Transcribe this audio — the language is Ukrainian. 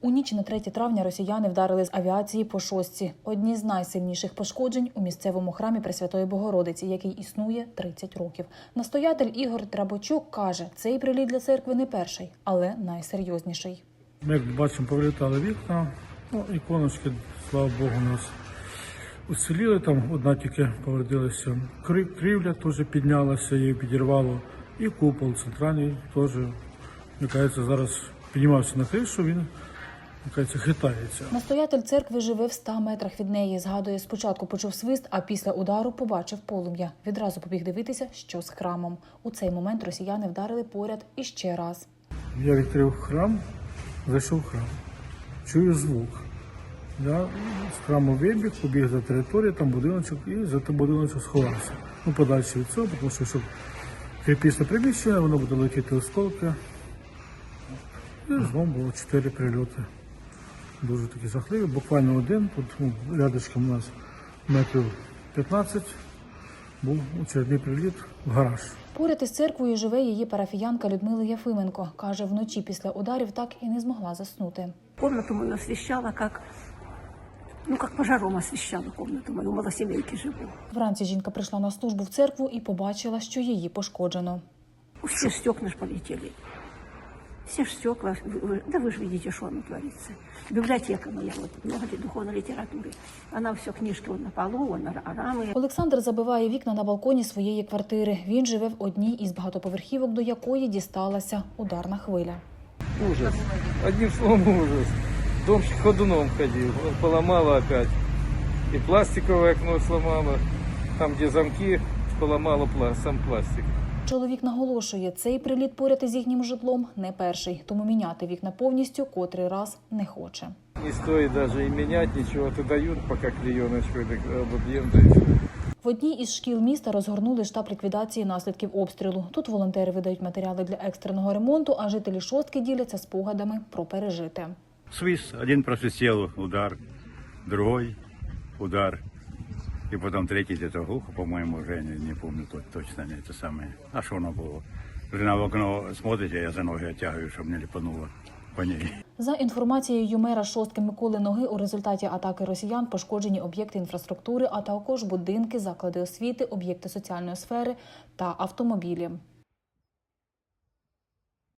У ніч на 3 травня росіяни вдарили з авіації по шостці. Одні з найсильніших пошкоджень у місцевому храмі Пресвятої Богородиці, який існує 30 років. Настоятель Ігор Трабочук каже, цей приліт для церкви не перший, але найсерйозніший. Ми, як бачимо, повилітали вікна, ну, іконочки, слава Богу, нас уціліли. Там одна тільки повредилася. Крівля теж піднялася, її підірвало. І купол центральний теж, мені зараз піднімався на кришу, він, мені хитається. Настоятель церкви живе в 100 метрах від неї. Згадує, спочатку почув свист, а після удару побачив полум'я. Відразу побіг дивитися, що з храмом. У цей момент росіяни вдарили поряд іще раз. Я відкрив храм, зайшов в храм. Чую звук. Я з храму вибіг, побіг за територію, там будиночок, і за тим будиночок сховався. Ну, подальше від цього, тому що щоб кріпісне приміщення, воно буде летіти осколки. І знову було чотири прильоти. Дуже такі жахливі. Буквально один, тут ну, рядочком у нас метрів 15 був очередний приліт в гараж. Поряд із церквою живе її парафіянка Людмила Єфименко. Каже, вночі після ударів так і не змогла заснути. Комнату мою освещала как, ну, как пожаром освещала комнату мою, у малосемейки живу. Вранці жінка прийшла на службу в церкву і побачила, що її пошкоджено. Все ж стекла ж полетели Все ж стекла, вы- вы- да вы же видите, что оно творится. Библиотека моя, вот, много ли духовной литературы. Она все, книжки вот на полу, вот на ра- рамы. Олександр забиває вікна на балконі своєї квартири. Він живе в одній із багатоповерхівок, до якої дісталася ударна хвиля. Ужас. Одним словом ужас. Дом ходуном ходил. Он поломало опять. И пластиковое окно сломало. Там, где замки, поломало пла- сам пластик. Чоловік наголошує, цей приліт поряд із їхнім житлом не перший, тому міняти вікна повністю котрий раз не хоче. Не стоит даже и менять ничего. То дают пока клееночку так обобьем, да и всё. В одній із шкіл міста розгорнули штаб ліквідації наслідків обстрілу. Тут волонтери видають матеріали для екстреного ремонту, а жителі шостки діляться спогадами про пережите. Свист, один просвистел, удар, другой удар. И потом третий где-то глухо, по-моему, уже не, не помню то- точно не это самое. А что оно было? Жена в окно смотрит, а я за ноги оттягиваю, чтобы не липануло по ней. За інформацією мера шостки Миколи Ноги, у результаті атаки росіян пошкоджені об'єкти інфраструктури, а також будинки, заклади освіти, об'єкти соціальної сфери та автомобілі.